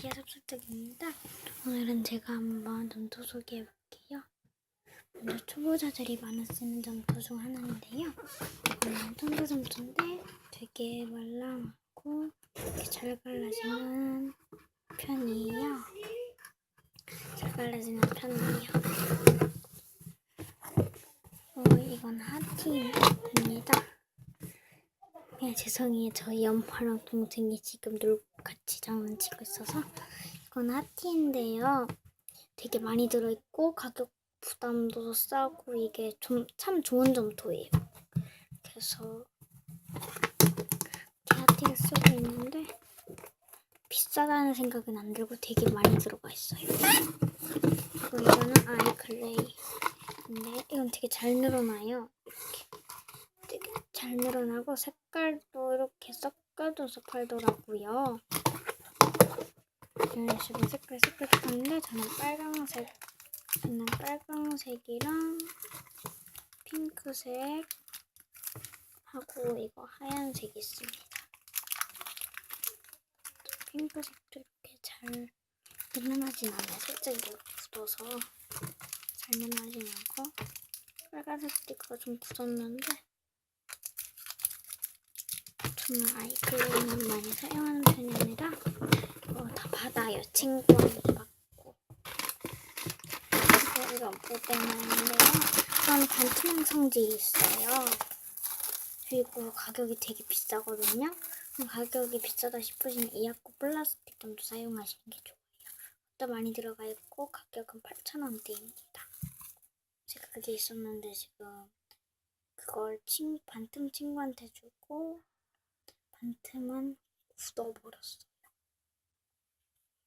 지하 섭섭득입니다. 오늘은 제가 한번 점토 소개해 볼게요. 먼저 초보자들이 많이 쓰는 점토 중 하나인데요. 이거는 천도 점토인데 되게 말랑하고 잘 갈라지는 편이에요. 잘 갈라지는 편이에요. 어, 이건 하티입니다. 네, 죄송해요. 저희 엄마랑 동생이 지금 놀 같이 장난치고 있어서 이건 하티인데요. 되게 많이 들어있고 가격 부담도 싸고 이게 좀 참 좋은 점토예요. 그래서 하티를 쓰고 있는데 비싸다는 생각은 안 들고 되게 많이 들어가 있어요. 그리고 이거는 아이 클레이. 근데 이건 되게 잘 늘어나요. 이렇게 되게 잘 늘어나고 색깔도 이렇게 섞 여도 색깔더라고요. 이런 식으로 색깔 색깔 똑같은데 저는 빨강색 저는 빨강색이랑 핑크색 하고 이거 하얀색 있습니다. 핑크색도 이렇게 잘 늘어나진 않아요. 살짝 굳어서 잘 늘어나진 않고 빨간색 스티커가 좀 굳었는데 저는 아이클레이만 많이 사용하는 편입니다. 어, 다 받아요. 친구한테 받고. 그리고 이건 보대나인데요. 이건 반투명 성지 있어요. 그리고 가격이 되게 비싸거든요. 가격이 비싸다 싶으시면 이하코 플라스틱 좀더 사용하시는 게 좋아요. 또 많이 들어가 있고 가격은 8,000원대입니다. 제가 그게 있었는데 지금 그걸 친, 반틈 친구한테 주고 반틈은 굳어버렸어요.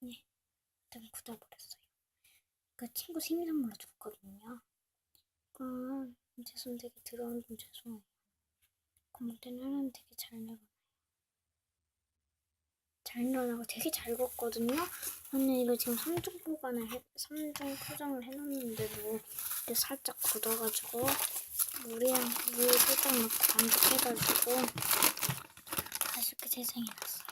네, 반틈 굳어버렸어요. 그 친구 생일 선물로 줬거든요. 이건 제손 되게 들어온 좀 죄송해요. 고물 때는 되게 잘 늘어나요. 잘 늘어나고 되게 잘 걷거든요. 저는 이거 지금 3중 보관을 해, 3중 포장을 해놨는데도 이게 살짝 굳어가지고 물이랑 물 살짝 넣고 반죽해가지고 재생해 놨어요.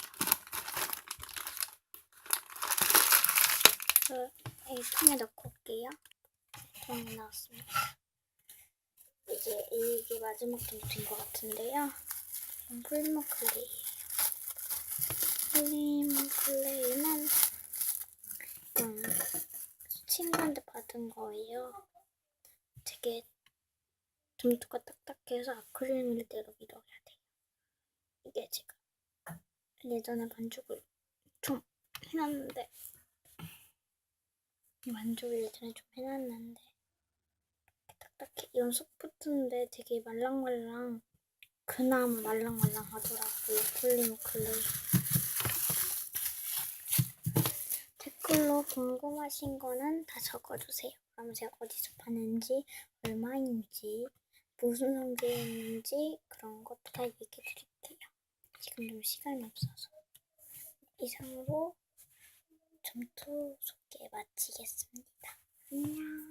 그, 이 통에 넣고 올게요. 통에 넣었습니다. 이제 이게 마지막 점토인 것 같은데요. 폴리머 클레이예요. 폴리머 클레이는 음, 친구한테 받은 거예요. 되게 점토가 딱딱해서 아크릴 밀대로 밀어야 돼요. 이게 제가 예전에 반죽을 좀 해놨는데 이 반죽을 예전에 좀 해놨는데 딱딱해. 이건 소프트인데 되게 말랑말랑 그나마 말랑말랑 하더라고요. 클레이. 댓글로 궁금하신 거는 다 적어주세요. 그럼 제가 어디서 파는지, 얼마인지, 무슨 성질인지 그런 것다 얘기해 드릴게요. 지금 좀 시간이 없어서. 이상으로 점토 소개 마치겠습니다. 안녕.